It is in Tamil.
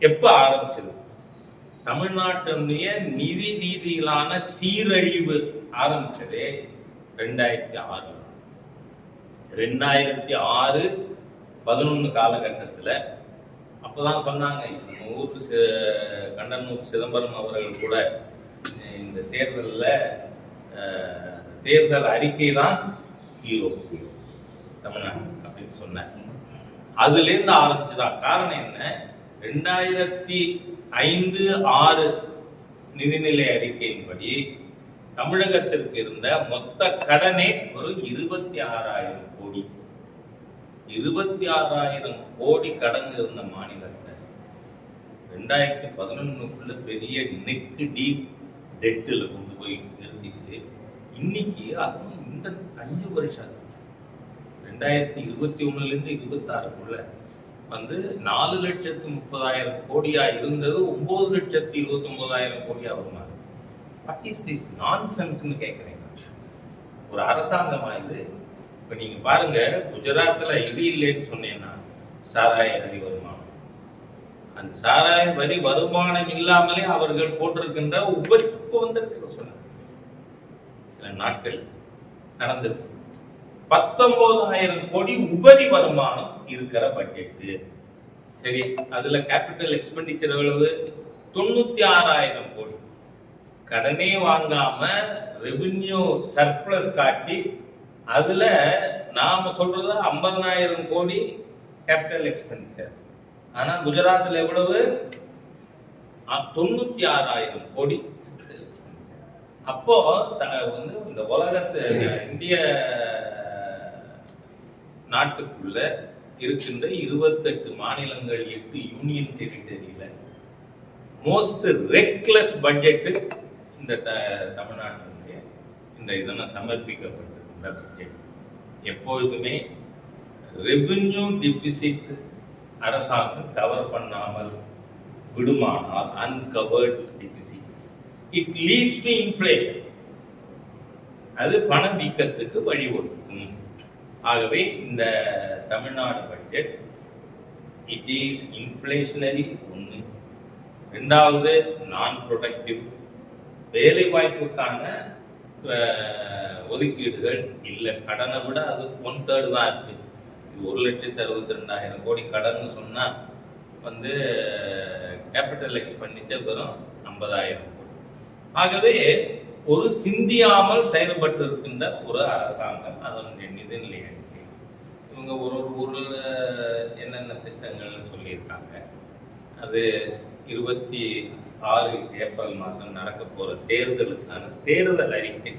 எப்போ ஆரம்பிச்சது? தமிழ்நாட்டினுடைய நிதி ரீதியிலான சீரழிவு ஆரம்பிச்சதே ரெண்டாயிரத்தி ஆறு. ரெண்டாயிரத்தி ஆறு பதினொன்று காலகட்டத்தில் அப்போதான் சொன்னாங்க நம்ம ஊர் சி கண்டனூர் சிதம்பரம் அவர்கள் கூட இந்த தேர்தலில் தேர்தல் அறிக்கை தான் ஹீரோ தமிழ்நாடு அப்படின்னு சொன்னேன் அதுலேருந்து ஆரம்பிச்சுதான் காரணம் என்ன? ரெண்டாயிரத்தி ஐந்து ஆறு நிதிநிலை அறிக்கையின்படி தமிழகத்திற்கு இருந்த மொத்த கடனே ஒரு இருபத்தி ஆறாயிரம் கோடி. இருபத்தி ஆறாயிரம் கோடி கடன் இருந்த மாநிலத்தை ரெண்டாயிரத்தி பதினொன்னுக்குள்ள பெரிய நெக்கு டீப் டெட்டில் கொண்டு போய் நிறுத்திட்டு இன்னைக்கு அதுவும் இந்த அஞ்சு வருஷம். ரெண்டாயிரத்தி இருபத்தி ஒண்ணுலேருந்து இருபத்தாறுக்குள்ள வந்து நாலு லட்சத்து முப்பதாயிரம் கோடியா இருந்தது ஒன்பது லட்சத்து இருபத்தி ஒன்பதாயிரம் கோடியா வருமா? வாட் இஸ் திஸ் நான் சென்ஸ்னு கேட்குறேன் ஒரு அரசாங்கமா இது? இப்போ நீங்கள் பாருங்க குஜராத்தில் இது இல்லைன்னு சொன்னேன்னா சாராய வரி வருமானம் அந்த சாராய வரி வருமானம் இல்லாமலே அவர்கள் போட்டிருக்கின்ற உபரிப்பு இப்போ சொன்ன சில நாட்கள் நடந்திருக்கு. பத்தொன்பதாயிரம் கோடி உபரி வருமானம் இருக்கிற பட்ஜெட்டு சரி அதுல கேபிட்டல் எக்ஸ்பெண்டிச்சர் எவ்வளவு? தொண்ணூத்தி ஆறாயிரம் கோடி. கடனே வாங்காம ரெவின்யூ சர்ப்ளஸ் காட்டி அதுல நாம சொல்றது ஐம்பதனாயிரம் கோடி கேபிட்டல் எக்ஸ்பெண்டிச்சர் ஆனா குஜராத்தில் எவ்வளவு? தொண்ணூத்தி ஆறாயிரம் கோடி அப்போ வந்து இந்த உலகத்து இந்திய நாட்டுக்குள்ள இருக்கின்ற இருபத்தெட்டு மாநிலங்கள் எட்டு யூனியன் டெரிட்டரியில மோஸ்ட் ரெக்லெஸ் பட்ஜெட்டு இந்த த- தமிழ்நாட்டினுடைய இந்த இதெல்லாம் சமர்ப்பிக்கப்பட்டிருக்கின்ற பட்ஜெட் எப்பொழுதுமே ரெவென்யூ டிஃபிசிட் அரசாங்கம் கவர் பண்ணாமல் விடுமானால் uncovered deficit it leads to inflation அது பணவீக்கத்துக்கு வழிவகுக்கும். ஆகவே இந்த Tamil Nadu budget it is inflationary ஒன்று ரெண்டாவது நான் ப்ரொடக்டிவ் வேலை வாய்ப்புக்கான ஒதுக்கீடுகள் இல்லை. கடனை விட அது ஒன் தேர்டு தான் இருக்குது இது ஒரு லட்சத்து அறுபத்தி ரெண்டாயிரம் கோடி கடன் சொன்னால் வந்து கேபிட்டல் எக்ஸ்பெண்டிச்சர் வெறும் ஐம்பதாயிரம் கோடி. ஆகவே ஒரு சிந்தியாமல் செயல்பட்டு இருக்கின்ற ஒரு அரசாங்கம். அதனுடைய நிதிநிலை அறிக்கை இவங்க ஒரு ஒரு ஊரில் என்னென்ன திட்டங்கள்னு சொல்லியிருக்காங்க. அது இருபத்தி ஆறு ஏப்ரல் மாதம் நடக்க போகிற தேர்தலுக்கான தேர்தல் அறிக்கை